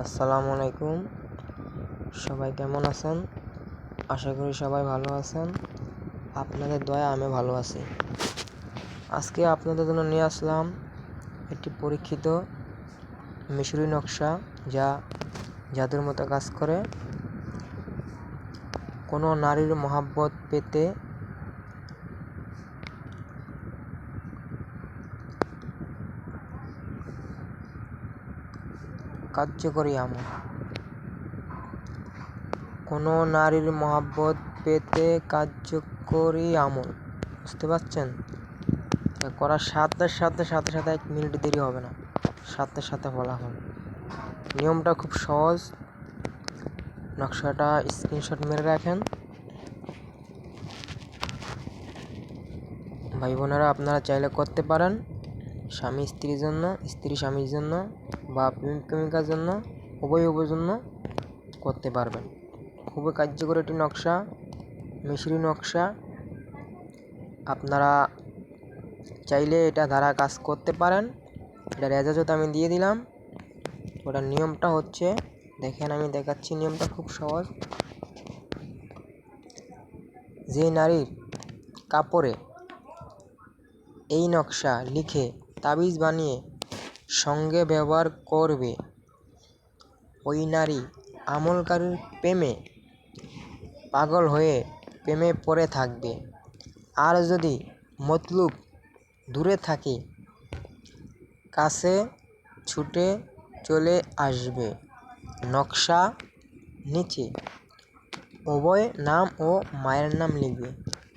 আসসালামু আলাইকুম সবাই কেমন আছেন? আশা করি সবাই ভালো আছেন। আপনাদের দয়া, আমি ভালো আছি। আজকে আপনাদের জন্য নিয়ে আসলাম একটি পরীক্ষিত মিশরি নকশা, যা জাদুর মতো কাজ করে। কোনো নারীর মহাব্বত পেতে কার্যকরী আমল। কোনো নারীর মহাব্বত পেতে কার্যকরী আমল। বুঝতে পারছেন? করার সাথে সাথে সাথে সাথে এক মিনিট দেরি হবে না। সাথে সাথে ফলাফল নিয়মটা খুব সহজ। নকশাটা স্ক্রিনশট মেরে রাখেন। ভাই বোনেরা, আপনারা চাইলে করতে পারেন। স্বামী স্ত্রীর জন্য, স্ত্রী স্বামীর জন্য বা প্রেমিক প্রেমিকার জন্য, উভয় উভয়ের জন্য করতে পারবেন। খুবই কার্যকর একটি নকশা, মিশরি নকশা। আপনারা চাইলে এটা দ্বারা কাজ করতে পারেন। এটার এজাজত আমি দিয়ে দিলাম। ওটার নিয়মটা হচ্ছে, দেখেন আমি দেখাচ্ছি নিয়মটা খুব সহজ। যে নারীর কাপড়ে এই নকশা লিখে তাবিজ বানিয়ে সঙ্গে ব্যবহার করবে। ওই নারী আমলকারীর প্রেমে পাগল হয়ে প্রেমে পড়ে থাকবে। আর যদি মতলুব দূরে থাকে, কাছে ছুটে চলে আসবে। নকশা নিচে। উভয় নাম ও মায়ের নাম লিখবে।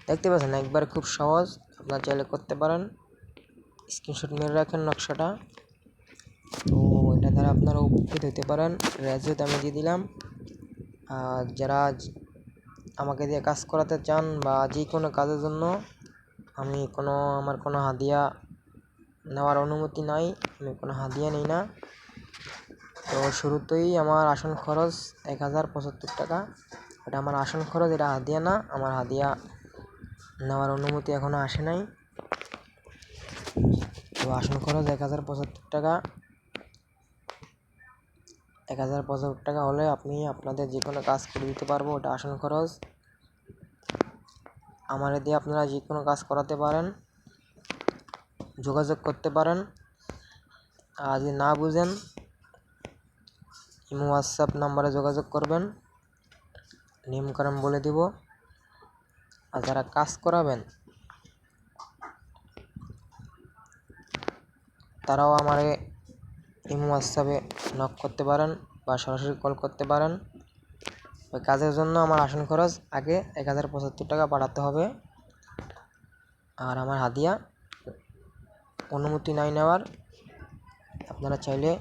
দেখতে পাচ্ছেন, একবার খুব সহজ, আপনারা চাইলে করতে পারেন। স্ক্রিনশট মেরে রাখেন নকশাটা। তো এটা দ্বারা আপনারা উপকৃত হতে পারেন। রেজুত আমি দিয়ে দিলাম। আর যারা আমাকে দিয়ে কাজ করাতে চান বা যে কোনো কাজের জন্য আমি কোনো, আমার কোনো হাদিয়া নেওয়ার অনুমতি নাই, আমি কোনো হাদিয়া নিই না। তো শুরুতেই আমার আসন খরচ এক হাজার পঁচাত্তর টাকা। এটা আমার আসন খরচ, এটা হাদিয়া না। আমার হাদিয়া নেওয়ার অনুমতি এখনও আসে নাই। তো আসন খরচ এক হাজার পঁচাত্তর টাকা। এক হাজার পঁচাত্তর টাকা হলে আপনি আপনাদের যে কোনো কাজ করে দিতে পারব, ওটা আসন খরচ। আমার দিয়ে আপনারা যে কোনো কাজ করাতে পারেন, যোগাযোগ করতে পারেন। আর যদি না বুঝেন, ইমো, হোয়াটসঅ্যাপ নাম্বারে যোগাযোগ করবেন। নিয়মকানুন বলে দিব। আর যারা কাজ করাবেন তারাও আমারে ইমো হোয়াটসঅ্যাপে নক করতে পারেন বা সরাসরি কল করতে পারেন। ওই কাজের জন্য আমার আসন খরচ আগে এক হাজার পঁচাত্তর টাকা পাঠাতে হবে। আর আমার হাদিয়া, অনুমতি নাই নেওয়ার আপনারা চাইলে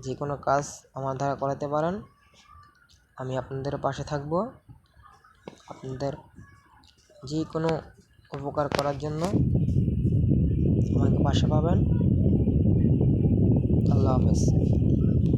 যে কোনো কাজ আমার দ্বারা করাতে পারেন। আমি আপনাদের পাশে থাকব। আপনাদের যে কোনো উপকার করার জন্য আমাকে পাশে পাবেন। আল্লাহ হাফেজ।